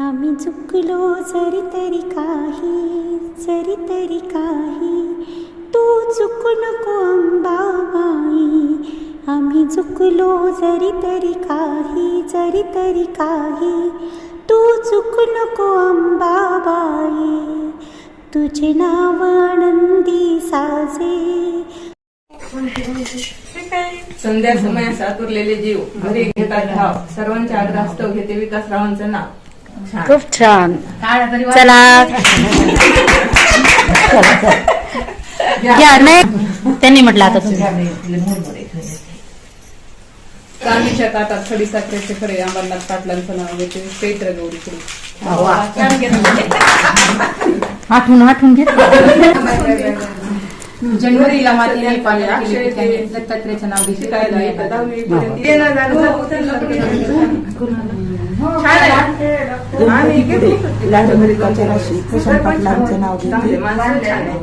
आम्ही चुकलो जरी तरी काही जरी तरी काही. तू चुकू नको अंबाबाई. आम्ही चुकलो जरी तरी काही जरी तरी काही. तू चुकू नको अंबाबाई. तुझे नाव आनंदी साजे. संध्या समय सातुरलेले जीव. घरी घेतात धाव. सर्वांच्या आग्रहास्तव घेते विकासरावांचं नाव. खूप छान. चला. घ्या. नाही. त्यांनी म्हटलं आता तुम्ही. चांदीच्या ताटात खडी साखरेचे खडे अंबरनाथ पाटलांचं नाव घेते. चैत्र गौरी आठवून आठवून घे. जनवरीला मातीने पाणी अक्षय नाव घेते शिकायला लाडमरिकाच्या राशी प्रशांत नाव.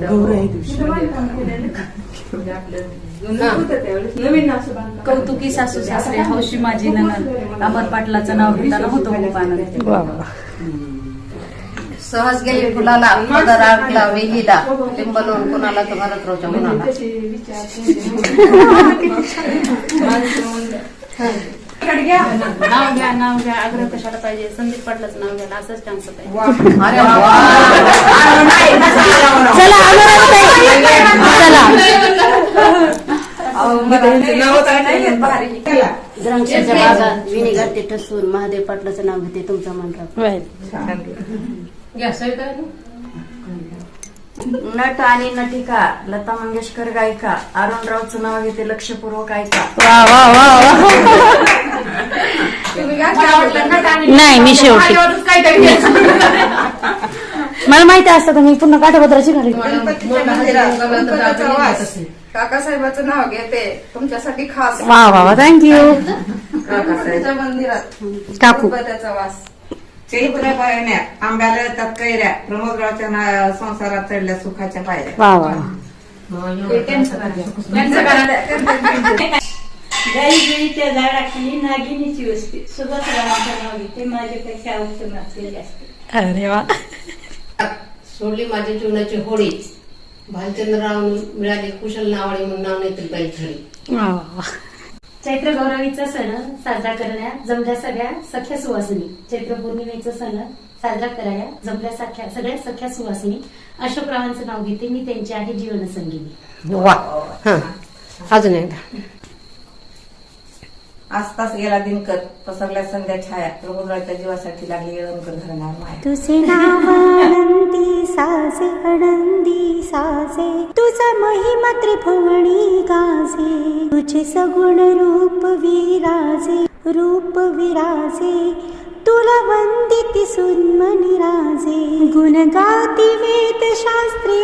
गौराई दिवशी. कौतुकी सासू सासरे हौशी माझी ननद अमर पाटलाचं नाव घेताना होतो खूप आनंद. सहज गेली फुलाला पदर आटला वेलीला लिंब लावून कुणाला तर भरतरावच्या मुलाला. नाव घ्या नाव घ्या. आग्रह कशाला पाहिजे? संदीप पाटलाचं नाव घ्यायला असंच चान्स पाहिजे. चला. द्राक्षाच्या बागात ते ठसून महादेव पाटलाचं नाव घेते तुमचा मंडळ नट आणि नटिका लता मंगेशकर गायिका अरुणरावचं नाव घेते लक्षपूर्वक ऐका वा वा वा वा तुम्ही काय आवडलं ना आणि नाही मी शेवटी. मला माहिती असतं मी पुन्हा काठापत्राची वास. काकासाहेबाचं नाव घेते. तुमच्यासाठी खास. वा वा वा थँक्यू काकासाहेबाच्या मंदिरात टाकू. गणपतीचा वास. चैत्र पायऱ्या आंब्याला येतात कैऱ्या प्रमोदरावच्या ना- संसारात चढल्या सुखाच्या पायऱ्या. वा वा. गाई गिळीच्या झाडाखाली नागिनीची वस्ती सुभाषरावांचं नाव घेते माझ्यापेक्षा उत्तम असलेले असते अरे वा सोडली माझ्या जीवनाची होळी भालचंद्रराव मिळाली कुशल नावाडी म्हणून नाव नाही बाई छडी वा वा वा चैत्र गौरवीचा सण साजरा करण्या जमल्या सगळ्या सख्या सुवासिनी चैत्र पौर्णिमेचा सण साजरा कराया जमल्या सख्या सगळ्या सख्या सुवासिनी अशोकरावांचं नाव घेते मी त्यांची आहे जीवनसंगिनी वा अजून एकदा आसपास गेला दिनकर पसरल्या संध्या छाया प्रमोदरावच्या जीवासाठी लागली येळणकर घराणार माया. तुझे नाव आनंदी साजे आनंदी साजे तुझा महिमा त्रिभुवनी गाजे. तुझे सगुण रूप विराजे रूप विराजे. तुला वंदिती सुन्मनी राजे. गुण गाती वेद शास्त्रे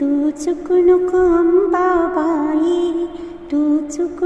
तू चुकू नको अंबाबाई तू चुकू